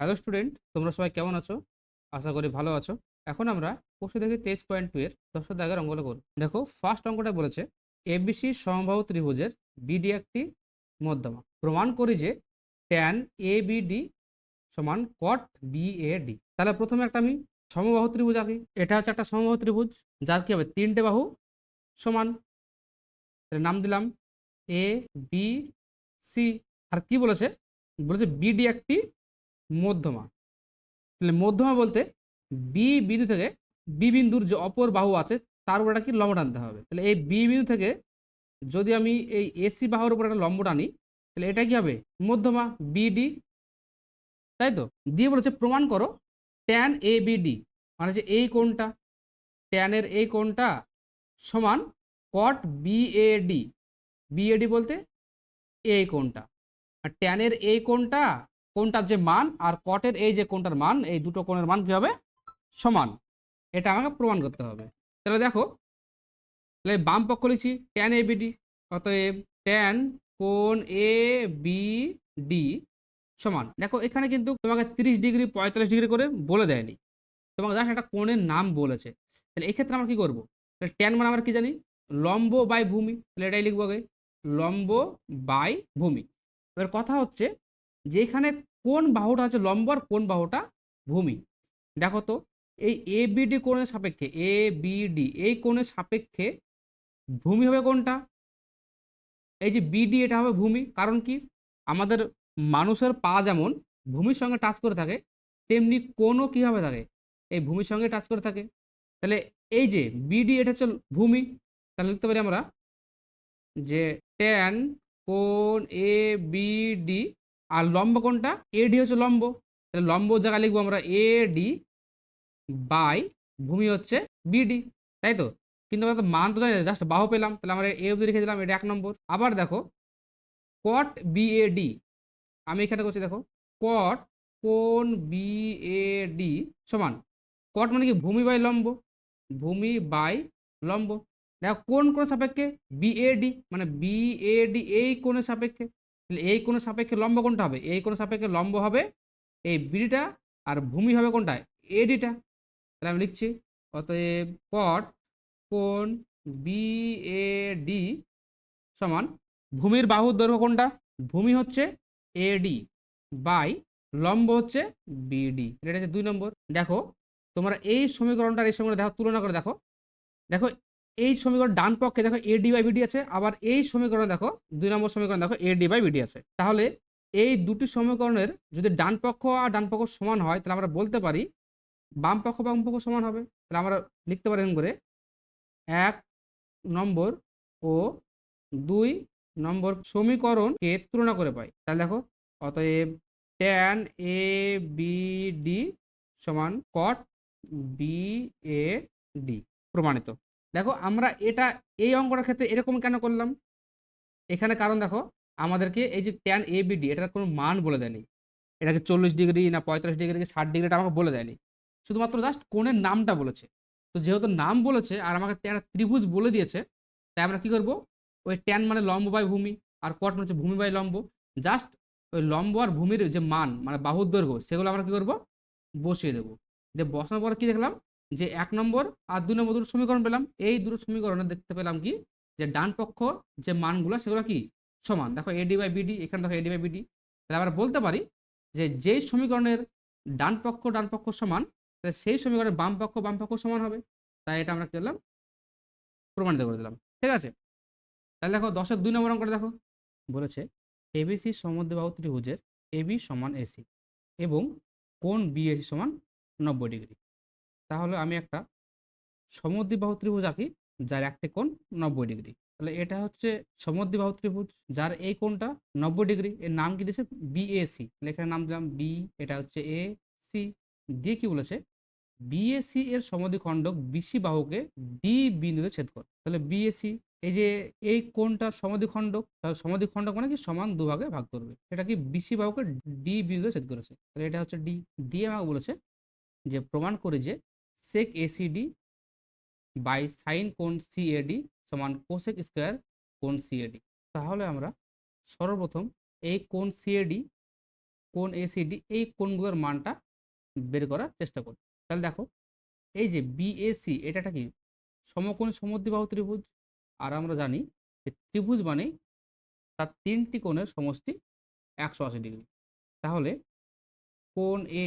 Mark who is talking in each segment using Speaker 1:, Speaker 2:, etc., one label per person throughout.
Speaker 1: Hello student তোমরা সবাই কেমন আছো? আশা করি ভালো আছো। এখন আমরা প্রশ্ন দেখি তেইশ পয়েন্ট টু এর দশটা দাগের অঙ্কটা করব। দেখো ফার্স্ট অঙ্কটা বলেছে এবিসি সমবাহু ত্রিভুজের বিডি একটি মধ্যমা। প্রমাণ করি যে ট্যান এ বিডি সমান কট বি এ ডি তাহলে প্রথমে একটা আমি সমবাহু ত্রিভুজ আঁকি। এটা হচ্ছে একটা সমবাহু ত্রিভুজ, যার কি হবে? তিনটে বাহু সমান। নাম দিলাম এ বি সি আর কি বলেছে? বলেছে বিডি একটি মধ্যমা। তাহলে মধ্যমা বলতে বি বিন্দু থেকে বি বিন্দুর যে অপর বাহু আছে, তার উপর কি লম্ব টানতে হবে। তাহলে এই বি বিন্দু থেকে যদি আমি এই এসি বাহুর উপর একটা লম্ব টানি, তাহলে এটা কি হবে? মধ্যমা বিডি তাই তো? দিয়ে বলেছে, প্রমাণ করো ট্যান এ বিডি মানে যে এই কোণটা ট্যানের এই কোণটা সমান কট বিএডি বিএডি বলতে এই কোণটা। আর ট্যানের এই কোণটা কোণটার যে মান আর কটের এই যে কোনটার মান, এই দুটো কোণের মান কি হবে? সমান। এটা আমাকে প্রমাণ করতে হবে। তাহলে দেখো, তাহলে বাম পক্ষ লিখছি ট্যান এ বিডি অতএব ট্যান কোন এ বি ডি সমান। দেখো, এখানে কিন্তু তোমাকে তিরিশ ডিগ্রি, পঁয়তাল্লিশ ডিগ্রি করে বলে দেয়নি। তোমাকে জাস্ট একটা কোণের নাম বলেছে। তাহলে এক্ষেত্রে আমরা কী করব? তাহলে ট্যান মানে আমরা কী জানি? লম্ব বাই ভূমি। তাহলে এটাই লিখব আগে। লম্ব বাই ভূমি। এবার কথা হচ্ছে যে এখানে কোন বাহুটা আছে লম্ব আর কোন বাহুটা ভূমি? দেখো তো, এই এ বিডি কোণের সাপেক্ষে এ বিডি এই কোণের সাপেক্ষে ভূমি হবে কোনটা? এই যে বিডি এটা হবে ভূমি। কারণ কি? আমাদের মানুষের পা যেমন ভূমির সঙ্গে টাচ করে থাকে, তেমনি কোনও কীভাবে থাকে এই ভূমির সঙ্গে টাচ করে থাকে। তাহলে এই যে বিডি এটা হচ্ছে ভূমি। তাহলে লিখতে পারি আমরা যে ট্যান কোন এ বি ডি আর লম্ব কোনটা? এডি হচ্ছে লম্ব। তাহলে লম্ব জায়গায় লিখব আমরা এ ডি বাই ভূমি হচ্ছে বিডি তাই তো? কিন্তু আমরা তো মান তো জানি না জাস্ট বাহু পেলাম। তাহলে আমরা এ অবধি রেখে দিলাম, এটা এক নম্বর। আবার দেখো কট বিএডি আমি এখানে করছি দেখো কট কোন বিএডি সমান কট মানে কি? ভূমি বাই লম্ব, ভূমি বাই লম্ব। দেখো কোন কোন সাপেক্ষে? বিএডি মানে বিএডি এই কোণের সাপেক্ষে। তাহলে এই কোণের সাপেক্ষে লম্ব কোনটা হবে, এই কোণের সাপেক্ষে লম্ব হবে এই বিডিটা আর ভূমি হবে কোনটা এডিটা তাহলে আমি লিখছি, অতএব কট কোণ বিএডি সমান ভূমির বাহুর দৈর্ঘ্য কোনটা? ভূমি হচ্ছে এডি বাই লম্ব হচ্ছে বিডি এটা হচ্ছে দুই নম্বর। দেখো, তোমরা এই সমীকরণটা এই সমীকরণ দেখো, তুলনা করে দেখো। দেখো এই সমীকরণ ডান পক্ষে দেখো এ ডি বাই বিডি আছে, আবার এই সমীকরণ দেখো দুই নম্বর সমীকরণ দেখো এ ডি বাই বিডি আছে। তাহলে এই দুটি সমীকরণের যদি ডান পক্ষ আর ডান পক্ষ সমান হয়, তাহলে আমরা বলতে পারি বাম পক্ষ বাম পক্ষ সমান হবে। তাহলে আমরা লিখতে পারি করে, এক নম্বর ও দুই নম্বর সমীকরণকে তুলনা করে পাই। তাহলে দেখো, অতএব ট্যান এ বি ডি সমান কট বি এ ডি প্রমাণিত। দেখো আমরা এটা, এই অঙ্কটার ক্ষেত্রে এরকম কেন করলাম? এখানে কারণ দেখো, আমাদেরকে এই যে ট্যান এ বিডি এটার কোনো মান বলে দেয়নি। এটাকে চল্লিশ ডিগ্রি না পঁয়তাল্লিশ ডিগ্রি ষাট ডিগ্রি এটা আমাকে বলে দেয়নি। শুধুমাত্র জাস্ট কোণের নামটা বলেছে। তো যেহেতু নাম বলেছে আর আমাকে একটা ত্রিভুজ বলে দিয়েছে, তাই আমরা কি করব? ওই ট্যান মানে লম্ব বাই ভূমি আর কট মানে হচ্ছে ভূমি বাই লম্ব। জাস্ট ওই লম্ব আর ভূমির যে মান মানে বাহুর দৈর্ঘ্য, সেগুলো আমরা কী করব? বসিয়ে দেবো। যে বসানোর পরে কি দেখলাম? যে এক নম্বর আর দুই নম্বর দুটো সমীকরণ পেলাম। এই দুটো সমীকরণে দেখতে পেলাম কি? যে ডান পক্ষ যে মানগুলো সেগুলো কি? সমান। দেখো এডি বাই বিডি এখানে দেখো এডি বাই বিডি তাহলে আমরা বলতে পারি যে যেই সমীকরণের ডান পক্ষ ডান পক্ষ সমান, তাহলে সেই সমীকরণের বাম পক্ষ বাম পক্ষ সমান হবে। তাই এটা আমরা কি করলাম? প্রমাণিত করে দিলাম। ঠিক আছে? তাহলে দেখো দশের দুই নম্বর অঙ্কটা দেখো। বলেছে এবিসি সমদ্বিবাহু ত্রিভুজের এবি সমান এসি এবং কোণ বিএসি সমান নব্বই ডিগ্রি। তাহলে আমি একটা সমদ্বিবাহু ত্রিভুজ আঁকি, যার একটি কোণ নব্বই ডিগ্রি। তাহলে এটা হচ্ছে সমদ্বিবাহু ত্রিভুজ, যার এই কোণটা নব্বই ডিগ্রি। এর নাম কি দিয়েছে? বিএসি তাহলে এখানে নাম দিলাম বি এটা হচ্ছে এ সি দিয়ে কি বলেছে? বিএসি এর সমদ্বিখণ্ডক বিসি বাহুকে ডি বিন্দুতে ছেদ করে। তাহলে বিএসি এই যে এই কোণটার সমদ্বিখণ্ডক তার সমদ্বিখণ্ডক মানে কি? সমান দুভাগে ভাগ করবে। এটা কি বিসি বাহুকে ডি বিন্দুতে ছেদ করেছে? তাহলে এটা হচ্ছে ডি দিয়ে আমাকে বলেছে যে, প্রমাণ করে যে সেক এসিডি বাই সাইন কোণ সিএডি সমান কোসেক স্কোয়ার কোণ সিএডি তাহলে আমরা সর্বপ্রথম এই কোণ সিএডি কোন এসিডি এই কোণগুলোর মানটা বের করার চেষ্টা করি। তাহলে দেখো, এই যে বিএসি এটা একটা কি সমকোণী সমদ্বিবাহু ত্রিভুজ? আর আমরা জানি যে ত্রিভুজ মানে তার তিনটি কোণের সমষ্টি একশো আশি ডিগ্রি। তাহলে কোণ এ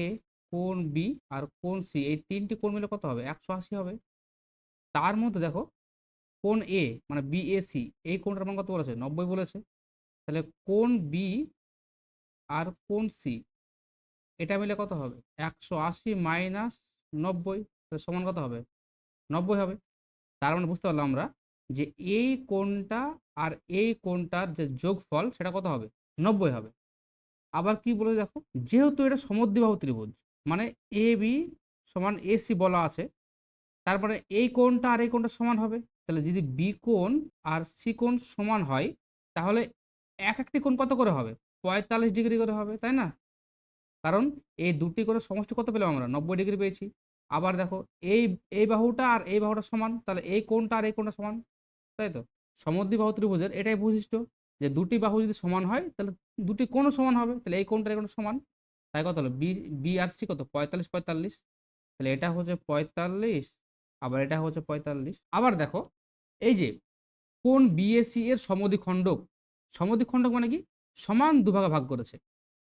Speaker 1: কোণ বি আর কোন সি এই তিনটি কোণ মিলে কত হবে? একশো আশি হবে। তার মধ্যে দেখো কোন এ মানে বি এ সি এই কোণটার মান কত বলেছে? নব্বই বলেছে। তাহলে কোন বি আর কোন সি এটা মিলে কত হবে? একশো আশি মাইনাস নব্বই, তাহলে সমান কত হবে? নব্বই হবে। তার মানে বুঝতে পারলাম আমরা যে এই কোণটা আর এই কোণটার যে যোগফল, সেটা কত হবে? নব্বই হবে। আবার কি বলে দেখো? যেহেতু এটা সমদ্বিবাহু ত্রিভুজ মানে এ বি সমান এসি বলা আছে। তারপরে এই কোণটা আর এই কোণটা সমান হবে। তাহলে যদি বি কোণ আর সি কোণ সমান হয়, তাহলে এক একটি কোণ কত করে হবে? পঁয়তাল্লিশ ডিগ্রি করে হবে, তাই না? কারণ এই দুটি করে সমষ্টি কত পেলাম আমরা? নব্বই ডিগ্রি পেয়েছি। আবার দেখো, এই এই বাহুটা আর এই বাহুটা সমান, তাহলে এই কোণটা আর এই কোণটা সমান, তাই তো? সমদ্বিবাহু ত্রিভুজের এটাই বৈশিষ্ট্য যে দুটি বাহু যদি সমান হয়, তাহলে দুটি কোণও সমান হবে। তাহলে এই কোণটা এই কোণটা সমান। তাই কত হলো? বি বি আর সি কত? পঁয়তাল্লিশ পঁয়তাল্লিশ। তাহলে এটা হচ্ছে পঁয়তাল্লিশ, আবার এটা হচ্ছে পঁয়তাল্লিশ। আবার দেখো, এই যে কোন বিএসসি এর সমদ্বিখণ্ডক সমদ্বিখণ্ডক মানে কি? সমান দুভাগে ভাগ করেছে।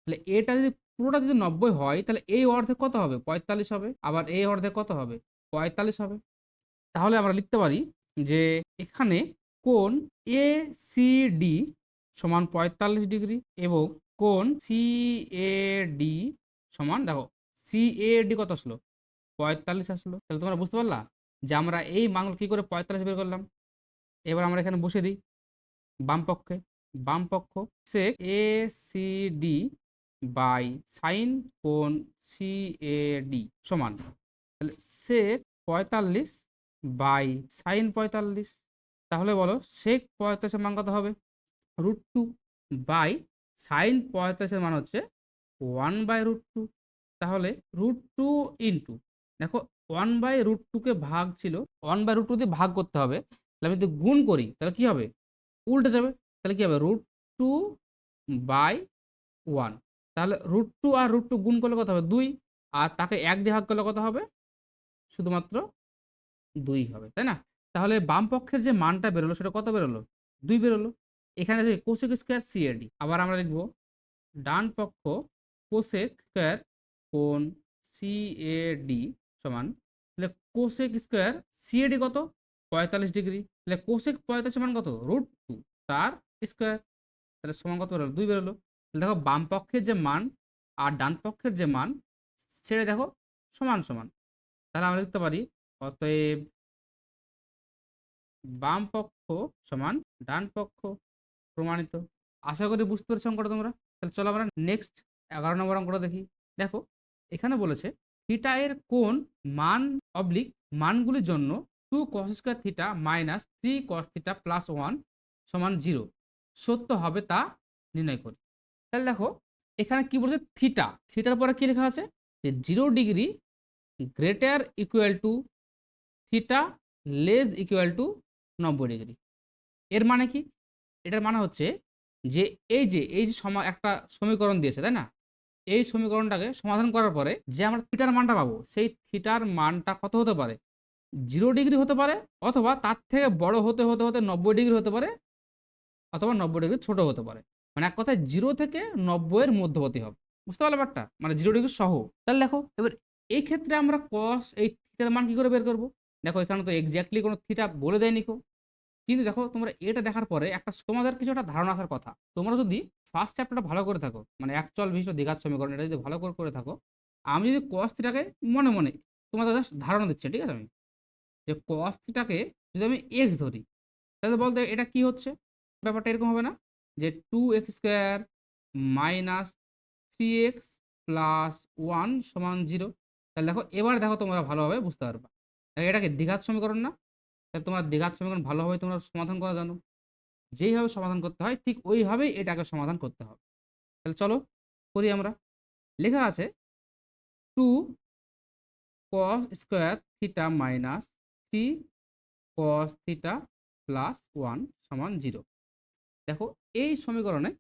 Speaker 1: তাহলে এটা যদি পুরোটা যদি নব্বই হয়, তাহলে এই অর্ধেক কত হবে? পঁয়তাল্লিশ হবে। আবার এই অর্ধেক কত হবে? পঁয়তাল্লিশ হবে। তাহলে আমরা লিখতে পারি যে এখানে কোন এ সি ডি সমান পঁয়তাল্লিশ ডিগ্রি এবং কোন সি এ ডি সমান, দেখো সি এ ডি কত আসলো? পঁয়তাল্লিশ আসলো। তাহলে তোমরা বুঝতে পারলা যে আমরা এই মানগুলো কী করে পঁয়তাল্লিশ বের করলাম? এবার আমরা এখানে বসে দিই। বাম পক্ষে, বাম পক্ষ sec A C D by sine কোন সি এ ডি সমান। তাহলে সেক পঁয়তাল্লিশ বাই সাইন পঁয়তাল্লিশ, তাহলে বলো সেক পঁয়তাল্লিশের মান কত হবে? রুট টু বাই সাইন পঁয়তাল্লিশের মান হচ্ছে ওয়ান বাই রুট টু তাহলে রুট টু ইন্টু দেখো ওয়ান বাই রুট টুকে ভাগ ছিল ওয়ান বাই রুট টু দিয়ে ভাগ করতে হবে, তাহলে আমি যদি গুণ করি, তাহলে কী হবে? উল্টে যাবে, তাহলে কী হবে? রুট টু বাই ওয়ান তাহলে রুট টু আর রুট টু গুণ করলে কত হবে? দুই, আর তাকে এক দিয়ে ভাগ করলে কত হবে? শুধুমাত্র দুই হবে, তাই না? তাহলে বাম পক্ষের যে মানটা বেরোলো, সেটা কত বেরোলো? দুই বেরোলো। এখানে আছে কোসেক স্কোয়ার সিএডি আবার আমরা লিখব ডান পক্ষ কোসেক স্কোয়ার কোন সিএডি সমান, তাহলে কোসেক স্কোয়ার সিএডি কত? পঁয়তাল্লিশ ডিগ্রি, তাহলে কোসেক পঁয়তাল্লিশ সমান কত? রুট টু তার স্কোয়ার তাহলে সমান কত বেরোলো? দুই বেরোলো। তাহলে দেখো বাম পক্ষের যে মান আর ডান পক্ষের যে মান সেটা দেখো, সমান সমান। তাহলে আমরা লিখতে পারি, অতএব বাম পক্ষ সমান, ডান পক্ষ প্রমাণিত। আশা করি বুঝতে পেরেছ অঙ্কটা তোমরা। তাহলে চলো আমরা নেক্সট এগারো নম্বর অঙ্কটা দেখি। দেখো, এখানে বলেছে থিটা এর কোন মান অবলিক মানগুলির জন্য two cos square theta minus three cos theta plus one সমান জিরো সত্য হবে তা নির্ণয় করি। তাহলে দেখো, এখানে কি বলছে? থিটা থিটার পরে কি লেখা আছে? যে zero degree greater equal to theta less equal to নব্বই ডিগ্রি এর মানে কি? এটার মানে হচ্ছে যে এই যে এই যে সমা, একটা সমীকরণ দিয়েছে, তাই না? এই সমীকরণটাকে সমাধান করার পরে যে আমরা থিটার মানটা পাবো, সেই থিটার মানটা কত হতে পারে? জিরো ডিগ্রি হতে পারে অথবা তার থেকে বড় হতে হতে হতে নব্বই ডিগ্রি হতে পারে অথবা নব্বই ডিগ্রি ছোট হতে পারে। মানে এক কথায় জিরো থেকে নব্বইয়ের মধ্যবর্তী হবে। বুঝতে পারলে ব্যাপারটা? মানে জিরো ডিগ্রি সহ। তাহলে দেখো, এবার এই ক্ষেত্রে আমরা কস এই থিটার মান কী করে বের করব? দেখো এখানে তো এক্স্যাক্টলি কোনো থিটা বলে দেয়নি কেউ। কিন্তু দেখো তোমরা এটা দেখার পরে একটা তোমাদের কিছু একটা ধারণা আসার কথা। তোমরা যদি ফার্স্ট চ্যাপ্টারটা ভালো করে থাকো মানে একচল বিশিষ্ট দীঘার সমীকরণ এটা যদি ভালো করে করে থাকো, আমি যদি কস থিটাকে মনে মনে তোমাদের জাস্ট ধারণা দিচ্ছে, ঠিক আছে? আমি যে কস থিটাকে যদি আমি এক্স ধরি, তাহলে বলতে এটা কি হচ্ছে? ব্যাপারটা এরকম হবে না? যে two x square minus three x plus one সমান জিরো তাহলে দেখো, এবার দেখো তোমরা ভালোভাবে বুঝতে পারবা। এটাকে দীঘাত সমীকরণ না? তাহলে তোমরা দ্বিঘাত সমীকরণ ভালোভাবে তোমরা সমাধান করা জানো। যেইভাবে সমাধান করতে হয়, ঠিক ওইভাবেই এটাকে সমাধান করতে হবে। তাহলে চলো করি আমরা। লেখা আছে two cos square theta minus three cos theta plus one সমান জিরো দেখো, এই সমীকরণে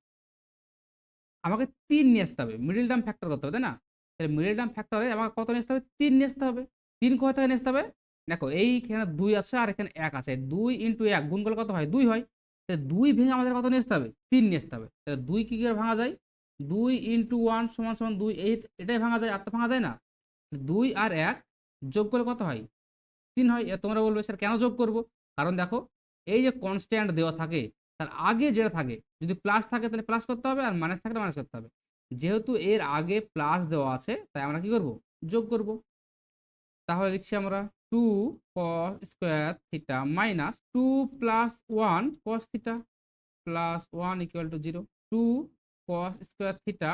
Speaker 1: আমাকে তিন নিয়ে আসতে হবে মিডিল টার্ম ফ্যাক্টর করতে হবে, তাই না? তাহলে মিডিল টার্ম ফ্যাক্টরে আমাকে কত নিয়ে আসতে হবে? তিন নিয়ে আসতে হবে। তিন কোথা থেকে নিয়ে আসতে হবে? দেখো এইখানে দুই আছে আর এখানে এক আছে। দুই ইন্টু এক গুণ করলে কত হয়? দুই হয়। তাহলে দুই ভেঙে আমাদের কত নিয়ে আসতে হবে? তিন নিয়ে আসতে হবে। তাহলে দুই কী করে ভাঙা যায়? দুই ইন্টু ওয়ান সমান সমান দুই, এই এটাই ভাঙা যায়, আর তো ভাঙা যায় না। দুই আর এক যোগ করলে কত হয়? তিন হয়। এ তোমরা বলবে, স্যার, কেন যোগ করব? কারণ দেখো, এই যে কনস্ট্যান্ট দেওয়া থাকে, তার আগে যেটা থাকে, যদি প্লাস থাকে তাহলে প্লাস করতে হবে, আর মাইনাস থাকলে মাইনাস করতে হবে। যেহেতু এর আগে প্লাস দেওয়া আছে, তাই আমরা কি করব? যোগ করব। তাহলে লিখছি আমরা two cos square theta minus two plus one cos theta plus one equal to zero two cos square theta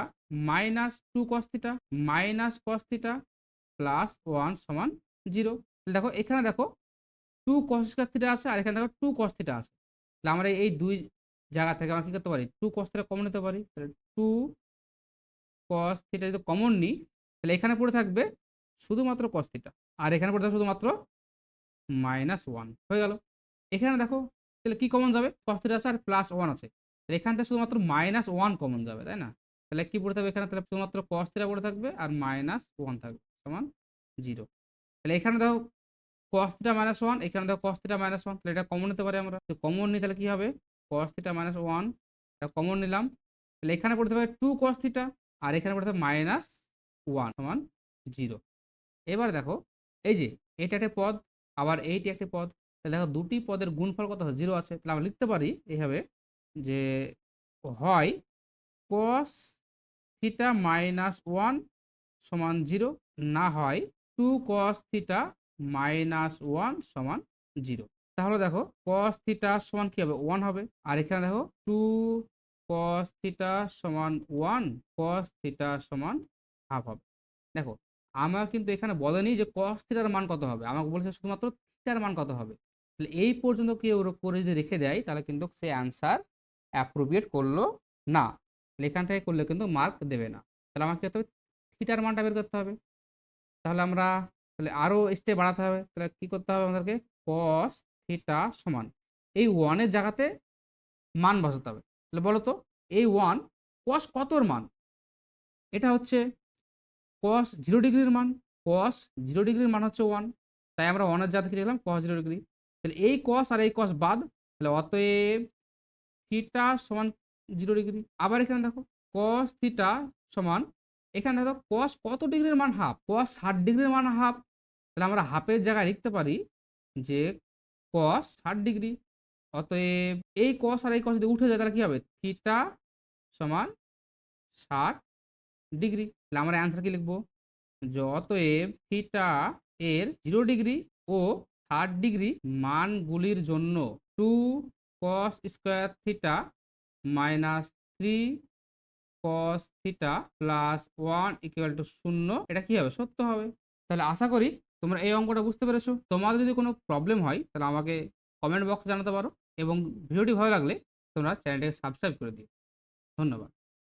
Speaker 1: minus two cos theta minus cos theta plus one সমান জিরো দেখো, এখানে দেখো টু কস স্কোয়ার থিটা আছে আর এখানে দেখো two cos theta আছে। তাহলে আমরা এই দুই জায়গা থেকে আমরা কী করতে পারি? টু কস থিটা কমন নিতে পারি। তাহলে টু কস থিটা যদি কমন নিই, তাহলে এখানে পড়ে থাকবে শুধুমাত্র কস থিটা। আর এখানে পড়ে থাকবে শুধুমাত্র মাইনাস ওয়ান হয়ে গেল। এখানে দেখো, তাহলে কি কমন যাবে? কস থিটা আছে আর প্লাস ওয়ান আছে। তাহলে এখানটা শুধুমাত্র মাইনাস ওয়ান কমন যাবে, তাই না? তাহলে কি পড়ে থাকবে এখানে? তাহলে শুধুমাত্র কস থিটা পড়ে থাকবে আর মাইনাস ওয়ান থাকবে, সমান জিরো তাহলে এখানে দেখো কস থিটা মাইনাস ওয়ান এখানে দেখো কস থিটা মাইনাস ওয়ান তাহলে এটা কমন নিতে পারি আমরা। তো কমন নিই তাহলে কি হবে? কস থিটা মাইনাস ওয়ান এটা কমন নিলাম। তাহলে এখানে পড়তে হবে টু কস থিটা আর এখানে পড়তে হবে মাইনাস ওয়ান সমান জিরো এবার দেখো এই যে এটা একটা পদ, আবার এইটি একটি পদ, তাহলে দেখো দুটি পদের গুণফল কত হয় জিরো আছে। তাহলে আমরা লিখতে পারি এইভাবে যে হয় কস থিটা মাইনাস ওয়ান সমান জিরো, না হয় two cos theta minus one সমান জিরো। তাহলে দেখো কস থিটা সমান কি হবে? ওয়ান হবে। আর এখানে দেখো টু কস থিটা সমান ওয়ান কস থিটা সমান হাফ হবে। দেখো আমার কিন্তু এখানে বলেনি যে কস থিটার মান কত হবে। আমাকে বলেছে শুধুমাত্র থিটার মান কত হবে। তাহলে এই পর্যন্ত কেউ করে যদি রেখে দেয়, তাহলে কিন্তু সে অ্যান্সার অ্যাপ্রোপ্রিয়েট করল না। এখান থেকে করলে কিন্তু মার্ক দেবে না। তাহলে আমাকে হবে থিটার মানটা বের করতে হবে। তাহলে আমরা, তাহলে আরও স্টেপ বাড়াতে হবে। তাহলে কী করতে হবে আমাদেরকে? কস থিটা সমান। এই ওয়ানের জায়গাতে মান বসাতে হবে। তাহলে বলো তো, এই ওয়ান কস কতর মান? এটা হচ্ছে কস জিরো ডিগ্রির মান কস জিরো ডিগ্রির মান হচ্ছে ওয়ান তাই আমরা ওয়ানের জায়গা থেকে লিখলাম কস জিরো ডিগ্রি তাহলে এই কস আর এই কস বাদ, তাহলে অতএব থিটা সমান জিরো ডিগ্রি আবার এখানে দেখো কস থিটা সমান, এখানে দেখো কস কত ডিগ্রির মান? হাফ কস ষাট ডিগ্রির মান হাফ তাহলে আমরা হাফের জায়গায় লিখতে পারি যে কস ষাট ডিগ্রি অতএব এই কস আর এই কস যদি উঠে যায় তাহলে কী হবে? থিটা সমান ষাট ডিগ্রি। তাহলে আমরা অ্যান্সার কি লিখব? যে অতএব থিটা এর জিরো ডিগ্রি ও থার্ড ডিগ্রি মানগুলির জন্য two cos square theta minus three cos theta plus one equal to শূন্য, এটা কি হবে? সত্য হবে। তাহলে আশা করি তোমরা এই অঙ্কটা বুঝতে পেরেছ। তোমাদের যদি কোনো প্রবলেম হয়, তাহলে আমাকে কমেন্ট বক্সে জানাতে পারো এবং ভিডিওটি ভালো লাগলে তোমরা চ্যানেলটাকে সাবস্ক্রাইব করে দিও। ধন্যবাদ।